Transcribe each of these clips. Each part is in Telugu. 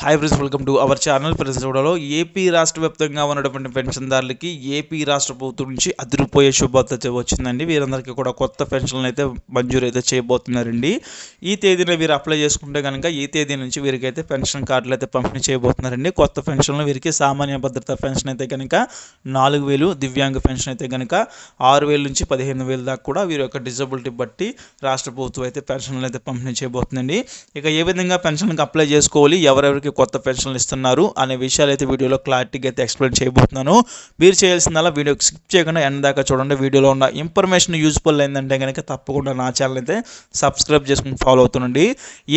Hi friends welcome to our channel friends చూడలో AP రాష్ట్ర వ్యాప్తంగా ఉన్నటువంటి పెన్షన్దారులకి ఏపీ రాష్ట్ర ప్రభుత్వం నుంచి అదిరిపోయే శుభార్త వచ్చిందండి. వీరందరికీ కూడా కొత్త పెన్షన్లు అయితే మంజూరు అయితే చేయబోతున్నారండి. ఈ తేదీన వీరు అప్లై చేసుకుంటే కనుక ఈ తేదీ నుంచి వీరికైతే పెన్షన్ కార్డులు అయితే పంపిణీ చేయబోతున్నారండి. కొత్త పెన్షన్లు వీరికి సామాన్య భద్రత పెన్షన్ అయితే కనుక నాలుగు వేలు దివ్యాంగ పెన్షన్ అయితే కనుక ఆరు వేల నుంచి పదిహేను వేల దాకా కూడా వీరి యొక్క డిజబిలిటీ బట్టి రాష్ట్ర ప్రభుత్వం అయితే పెన్షన్లు అయితే పంపిణీ చేయబోతుందండి. ఇక ఏ విధంగా పెన్షన్కి అప్లై చేసుకోవాలి ఎవరెవరికి కొత్త పెన్షన్లు ఇస్తున్నారు అనే విషయాలు అయితే వీడియోలో క్లారిటీగా అయితే ఎక్స్ప్లెయిన్ చేయబోతున్నాను. మీరు చేయాల్సిందల్లా వీడియో స్కిప్ చేయకుండా ఎండ్ దాకా చూడండి. వీడియోలో ఉన్న ఇన్ఫర్మేషన్ యూజ్ఫుల్ అయిందంటే కనుక తప్పకుండా నా ఛానల్ అయితే సబ్స్క్రైబ్ చేసుకుని ఫాలో అవుతుండండి.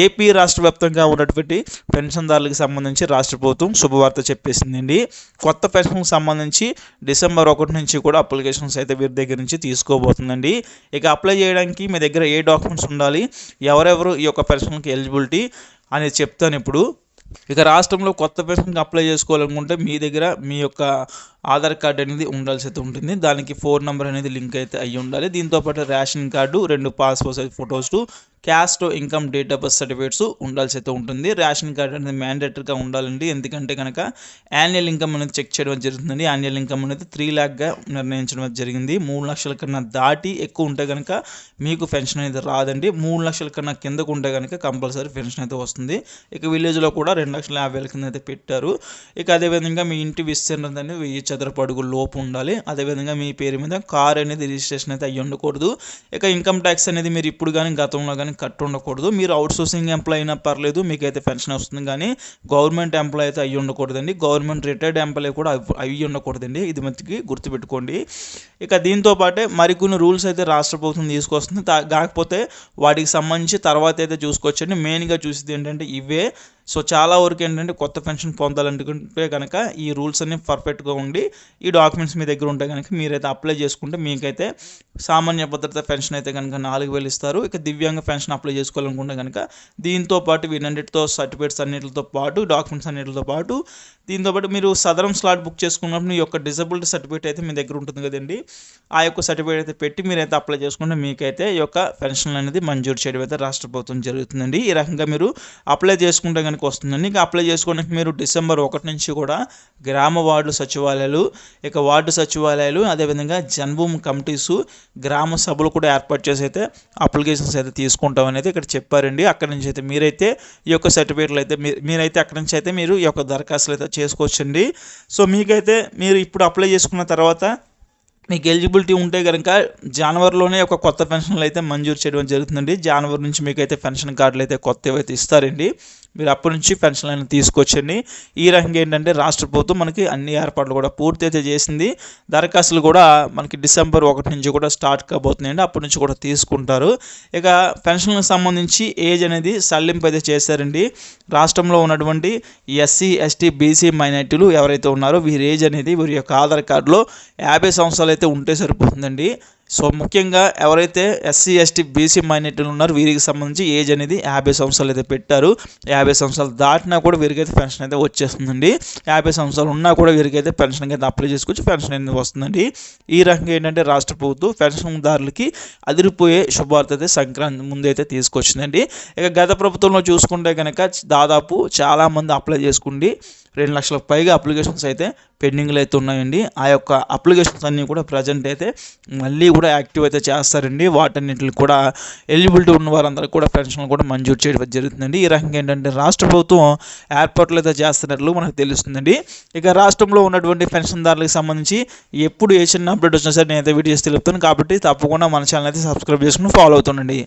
ఏపీ రాష్ట్ర వ్యాప్తంగా ఉన్నటువంటి పెన్షన్దారులకు సంబంధించి రాష్ట్ర ప్రభుత్వం శుభవార్త చెప్పేసిందండి. కొత్త పెన్షన్కి సంబంధించి డిసెంబర్ ఒకటి నుంచి కూడా అప్లికేషన్స్ అయితే వీరి దగ్గర నుంచి తీసుకోబోతుందండి. ఇక అప్లై చేయడానికి మీ దగ్గర ఏ డాక్యుమెంట్స్ ఉండాలి? ఎవరెవరు ఈ యొక్క పెన్షన్కి ఎలిజిబిలిటీ అనేది చెప్తాను ఇప్పుడు. ఇక రాష్ట్రంలో కొత్త పెన్షన్కి అప్లై చేసుకోవాలనుకుంటే మీ దగ్గర మీ యొక్క ఆధార్ కార్డు అనేది ఉండాల్సి అయితే ఉంటుంది. దానికి ఫోన్ నెంబర్ అనేది లింక్ అయితే అయ్యి ఉండాలి. దీంతోపాటు రేషన్ కార్డు రెండు passport size photos caste income date of birth certificates ఉండాల్సి అయితే ఉంటుంది. రేషన్ కార్డు అనేది మ్యాండేటరీగా ఉండాలండి. ఎందుకంటే కనుక యాన్యువల్ ఇన్కమ్ అనేది చెక్ చేయడం జరుగుతుందండి యాన్యువల్ ఇన్కమ్ అనేది త్రీ ల్యాక్గా నిర్ణయించడం జరిగింది. మూడు లక్షల కన్నా దాటి ఎక్కువ ఉంటే కనుక మీకు పెన్షన్ అనేది రాదండి. మూడు లక్షల కన్నా కిందకు ఉంటే కనుక కంపల్సరీ పెన్షన్ అయితే వస్తుంది. ఇక విలేజ్లో కూడా రెండు లక్షల యాభై వేల కింద అయితే పెట్టారు. ఇక అదేవిధంగా మీ ఇంటి విస్తీర్ణత అనేది వెయ్యి చదరపు అడుగు లోపు ఉండాలి. అదేవిధంగా మీ పేరు మీద కార్ అనేది రిజిస్ట్రేషన్ అయితే అయ్యి ఉండకూడదు. ఇక ఇన్కమ్ ట్యాక్స్ అనేది మీరు ఇప్పుడు కానీ గతంలో కానీ కట్టు ఉండకూడదు. మీరు అవుట్ సోర్సింగ్ ఎంప్లాయ్ అయినా పర్లేదు మీకైతే పెన్షన్ వస్తుంది కానీ గవర్నమెంట్ ఎంప్లాయ్ అయితే అయ్యి ఉండకూడదండి. గవర్నమెంట్ రిటైర్డ్ ఎంప్లాయ్ కూడా అయ్యి ఉండకూడదండి. ఇది మధ్యకి గుర్తుపెట్టుకోండి. ఇక దీంతో పాటే మరికొన్ని రూల్స్ అయితే రాష్ట్ర ప్రభుత్వం తీసుకొస్తుంది. కాకపోతే వాటికి సంబంధించి తర్వాత అయితే చూసుకోవచ్చండి. మెయిన్గా చూసేది ఏంటంటే ఇవే. సో చాలా వరకు ఏంటంటే కొత్త పెన్షన్ పొందాలనుకుంటే కనుక ఈ రూల్స్ అన్ని పర్ఫెక్ట్గా ఉండి ఈ డాక్యుమెంట్స్ మీ దగ్గర ఉంటే కనుక మీరైతే అప్లై చేసుకుంటే మీకైతే సామాన్య భద్రత పెన్షన్ అయితే కనుక నాలుగు వేలు ఇస్తారు. ఇక దివ్యాంగ పెన్షన్ అప్లై చేసుకోవాలనుకుంటే కనుక దీంతో పాటు వీటన్నిటితో సర్టిఫికేట్స్ అన్నిటితో పాటు డాక్యుమెంట్స్ అన్నిటితో పాటు దీంతో పాటు మీరు సదరం స్లాట్ బుక్ చేసుకున్నప్పుడు మీ యొక్క డిజబిలిటీ సర్టిఫికేట్ అయితే మీ దగ్గర ఉంటుంది కదండి. ఆ యొక్క సర్టిఫికేట్ అయితే పెట్టి మీరైతే అప్లై చేసుకుంటే మీకైతే ఈ యొక్క పెన్షన్ అనేది మంజూరు చేయడం అయితే రాష్ట్ర ప్రభుత్వం జరుగుతుందండి. ఈ రకంగా మీరు అప్లై చేసుకుంటే కనుక వస్తుందండి. ఇంకా అప్లై చేసుకోవడానికి మీరు డిసెంబర్ ఒకటి నుంచి కూడా గ్రామ వార్డు సచివాలయాలు ఇక వార్డు సచివాలయాలు అదేవిధంగా జన్మభూమి కమిటీసు గ్రామ సభలు కూడా ఏర్పాటు చేసి అయితే అప్లికేషన్స్ అయితే తీసుకుంటాం అనేది ఇక్కడ చెప్పారండి. అక్కడి నుంచి అయితే మీరైతే ఈ యొక్క సర్టిఫికేట్లు అయితే మీరైతే అక్కడి నుంచి అయితే మీరు ఈ యొక్క దరఖాస్తులు అయితే చేసుకోవచ్చండి. సో మీకైతే మీరు ఇప్పుడు అప్లై చేసుకున్న తర్వాత మీకు ఎలిజిబిలిటీ ఉంటే కనుక జనవరిలోనే ఒక కొత్త పెన్షన్లు అయితే మంజూరు చేయడం జరుగుతుందండి. జనవరి నుంచి మీకు అయితే పెన్షన్ కార్డులు అయితే కొత్తవి అయితే ఇస్తారండి. మీరు అప్పటి నుంచి పెన్షన్ అయినా తీసుకొచ్చండి. ఈ రకంగా ఏంటంటే రాష్ట్ర ప్రభుత్వం మనకి అన్ని ఏర్పాట్లు కూడా పూర్తి అయితే చేసింది. దరఖాస్తులు కూడా మనకి డిసెంబర్ ఒకటి నుంచి కూడా స్టార్ట్ కాబోతున్నాయండి అప్పటి నుంచి కూడా తీసుకుంటారు. ఇక పెన్షన్లకు సంబంధించి ఏజ్ అనేది సల్లింపు అయితే చేశారండి. రాష్ట్రంలో ఉన్నటువంటి ఎస్సీ ఎస్టీ బీసీ మైనార్టీలు ఎవరైతే ఉన్నారో వీరి ఏజ్ అనేది వీరి యొక్క ఆధార్ కార్డులో యాభై సంవత్సరాలు అయితే ఉంటే సరిపోతుందండి. సో ముఖ్యంగా ఎవరైతే ఎస్సీ ఎస్టీ బీసీ మైనార్టీలు ఉన్నారో వీరికి సంబంధించి ఏజ్ అనేది యాభై సంవత్సరాలు అయితే పెట్టారు. యాభై సంవత్సరాలు దాటినా కూడా వీరికైతే పెన్షన్ అయితే వచ్చేస్తుందండి. యాభై సంవత్సరాలు ఉన్నా కూడా వీరికైతే పెన్షన్ అయితే అప్లై చేసుకొచ్చి పెన్షన్ అనేది వస్తుందండి. ఈ రకంగా ఏంటంటే రాష్ట్ర ప్రభుత్వం పెన్షన్దారులకి అదిరిపోయే శుభార్త అయితే సంక్రాంతి ముందైతే తీసుకొచ్చిందండి. ఇక గత ప్రభుత్వంలో చూసుకుంటే కనుక దాదాపు చాలామంది అప్లై చేసుకుండి రెండు లక్షలకు పైగా అప్లికేషన్స్ అయితే పెండింగ్లు అయితే ఉన్నాయండి. ఆ యొక్క అప్లికేషన్స్ అన్నీ కూడా ప్రజెంట్ అయితే మళ్ళీ కూడా యాక్టివ్ అయితే చేస్తారండి. వాటన్నిటిని కూడా ఎలిజిబిలిటీ ఉన్న వారందరికీ కూడా పెన్షన్లు కూడా మంజూరు చేయడం జరుగుతుందండి. ఈ రకంగా ఏంటంటే రాష్ట్ర ప్రభుత్వం ఏర్పాట్లు అయితే చేస్తున్నట్లు మనకు తెలుస్తుందండి. ఇక రాష్ట్రంలో ఉన్నటువంటి పెన్షన్దారులకు సంబంధించి ఎప్పుడు ఏ చిన్న అప్డేట్ వచ్చినా సరే నేనైతే వీడియోస్ తెలుపుతాను. కాబట్టి తప్పకుండా మన ఛానల్ అయితే సబ్స్క్రైబ్ చేసుకుని ఫాలో అవుతుండండి.